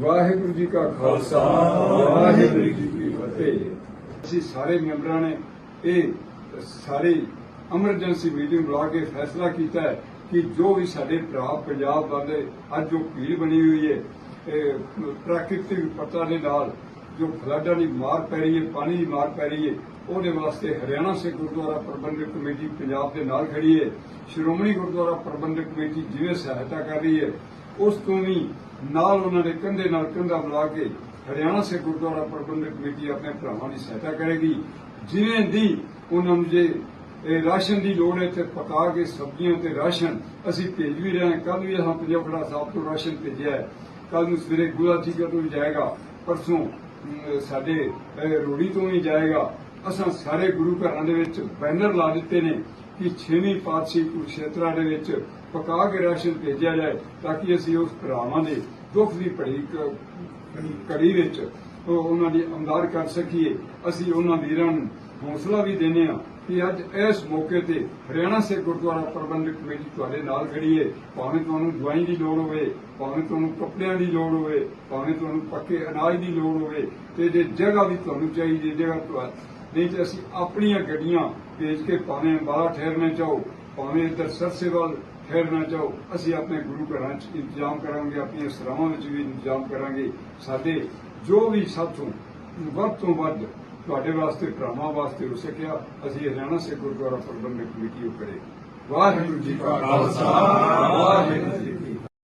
ਵਾਹਿਗੁਰੂ ਜੀ ਕਾ ਖਾਲਸਾ, ਵਾਹਿਗੁਰੂ ਜੀ ਕੀ ਫਤਿਹ। ਅਸੀਂ ਸਾਰੇ ਮੈਂਬਰਾਂ ਨੇ ਇਹ ਸਾਰੀ ਐਮਰਜੈਂਸੀ ਮੀਟਿੰਗ ਬੁਲਾ ਕੇ ਫੈਸਲਾ ਕੀਤਾ ਹੈ ਕਿ ਜੋ ਵੀ ਸਾਡੇ ਭਰਾ ਪੰਜਾਬ ਵਾਲੇ, ਅੱਜ ਜੋ ਭੀੜ ਬਣੀ ਹੋਈ ਹੈ, ਇਹ ਪ੍ਰਾਕ੍ਰਿਤਿਕ ਵਿਪਤਾ ਦੇ ਨਾਲ ਜੋ ਫਲੱਡਾਂ ਦੀ ਮਾਰ ਪੈ ਰਹੀ ਹੈ, ਪਾਣੀ ਦੀ ਮਾਰ ਪੈ ਰਹੀ ਹੈ, ਉਹਦੇ ਵਾਸਤੇ ਹਰਿਆਣਾ ਸਿੱਖ ਗੁਰਦੁਆਰਾ ਪ੍ਰਬੰਧਕ ਕਮੇਟੀ ਪੰਜਾਬ ਦੇ ਨਾਲ ਖੜੀ ਹੈ। ਸ਼੍ਰੋਮਣੀ ਗੁਰਦੁਆਰਾ ਪ੍ਰਬੰਧਕ ਕਮੇਟੀ ਜਿਵੇਂ ਸਹਾਇਤਾ ਕਰ ਰਹੀ ਹੈ, ਉਸ ਤੋਂ ਵੀ ਨਾਲ ਉਹਨਾਂ ਦੇ ਕੰਧੇ ਨਾਲ ਕੰਧਾ ਮਿਲਾ ਕੇ ਹਰਿਆਣਾ ਸਿੱਖ ਗੁਰਦੁਆਰਾ ਪ੍ਰਬੰਧਕ ਕਮੇਟੀ ਆਪਣੇ ਭਰਾਵਾਂ ਦੀ ਸਹਾਇਤਾ ਕਰੇਗੀ। ਜਿਵੇਂ ਦੀ ਉਹਨਾਂ ਨੂੰ ਜੇ ਇਹ ਰਾਸ਼ਨ ਦੀ ਲੋੜ ਹੈ ਤੇ ਪਕਾ ਕੇ ਸਬਜ਼ੀਆਂ ਤੇ ਰਾਸ਼ਨ ਅਸੀਂ ਭੇਜ ਵੀ ਰਹੇ ਹਾਂ। ਕੱਲ ਵੀ ਅਸੀਂ ਪੰਜਾਬੜਾ ਸਾਹਿਬ ਤੋਂ ਰਾਸ਼ਨ ਭੇਜਿਆ ਕੱਲ ਨੂੰ ਸਵੇਰੇ ਗੁਲਾ ਠੀਕਾ ਤੋਂ ਵੀ ਜਾਏਗਾ, ਪਰਸੋਂ ਸਾਡੇ ਰੋੜੀ ਤੋਂ ਵੀ ਜਾਏਗਾ। ਅਸਾਂ ਸਾਰੇ ਗੁਰੂ ਘਰਾਂ ਦੇ ਵਿੱਚ ਬੈਨਰ ਲਾ ਦਿੱਤੇ ਨੇ। ਕਿ ਛੇਵੀਂ ਪਾਤਸ਼ਾਹੀ ਕੁਰਸ਼ੇਤਰਾ ਦੇ ਵਿੱਚ ਪਕਾ ਕੇ ਰਾਸ਼ਨ ਭੇਜਿਆ ਜਾਏ ਤਾਂ ਕਿ ਅਸੀਂ ਉਸ ਭਰਾਵਾਂ ਦੇ ਦੁੱਖ ਦੀ ਭੜੀ ਕੜੀ ਵਿੱਚ ਉਹਨਾਂ ਦੀ ਅਮਦਾਦ ਕਰ ਸਕੀਏ। ਅਸੀਂ ਉਹਨਾਂ ਵੀਰਾਂ ਨੂੰ ਹੌਸਲਾ ਵੀ ਦਿੰਦੇ ਹਾਂ ਕਿ ਅੱਜ ਇਸ ਮੌਕੇ ਤੇ ਹਰਿਆਣਾ ਸਿੱਖ ਗੁਰਦੁਆਰਾ ਪ੍ਰਬੰਧਕ ਕਮੇਟੀ ਤੁਹਾਡੇ ਨਾਲ ਖੜੀ ਹੈ ਭਾਵੇਂ ਤੁਹਾਨੂੰ ਦਵਾਈ ਦੀ ਲੋੜ ਹੋਵੇ, ਭਾਵੇਂ ਤੁਹਾਨੂੰ ਕੱਪੜਿਆਂ ਦੀ ਲੋੜ ਹੋਵੇ, ਭਾਵੇਂ ਤੁਹਾਨੂੰ ਪੱਕੇ ਅਨਾਜ ਦੀ ਲੋੜ ਹੋਵੇ, ਤੇ ਜੇ ਜਗ੍ਹਾ ਵੀ ਤੁਹਾਨੂੰ ਚਾਹੀਦੀ ਜਗ੍ਹਾ ਨਹੀਂ ਤੇ ਅਸੀਂ ਆਪਣੀਆਂ ਗੱਡੀਆਂ ਭੇਜ ਕੇ ਭਾਵੇਂ ਬਾਹਰ ਠਹਿਰਨਾ ਚਾਹੋ, ਭਾਵੇਂ ਇੱਧਰ ਸਰਸੇਵਾਲ ਠਹਿਰਨਾ ਚਾਹੋ, ਅਸੀਂ ਆਪਣੇ ਗੁਰੂ ਘਰਾਂ 'ਚ ਇੰਤਜ਼ਾਮ ਕਰਾਂਗੇ, ਆਪਣੀਆਂ ਸਰਾਵਾਂ ਵਿੱਚ ਵੀ ਇੰਤਜ਼ਾਮ ਕਰਾਂਗੇ। ਸਾਡੇ ਜੋ ਵੀ ਸਾਥੋਂ ਵੱਧ ਤੋਂ ਵੱਧ ਤੁਹਾਡੇ ਵਾਸਤੇ, ਭਰਾਵਾਂ ਵਾਸਤੇ ਹੋ ਸਕਿਆ, ਅਸੀਂ ਹਰਿਆਣਾ ਸੇ ਗੁਰਦੁਆਰਾ ਪ੍ਰਬੰਧਕ ਕਮੇਟੀ ਉਹ ਕਰੇ ਵਾਹਿਗੁਰੂ ਜੀ ਕਾ ਖਾਲਸਾ, ਵਾਹਿਗੁਰੂ ਜੀ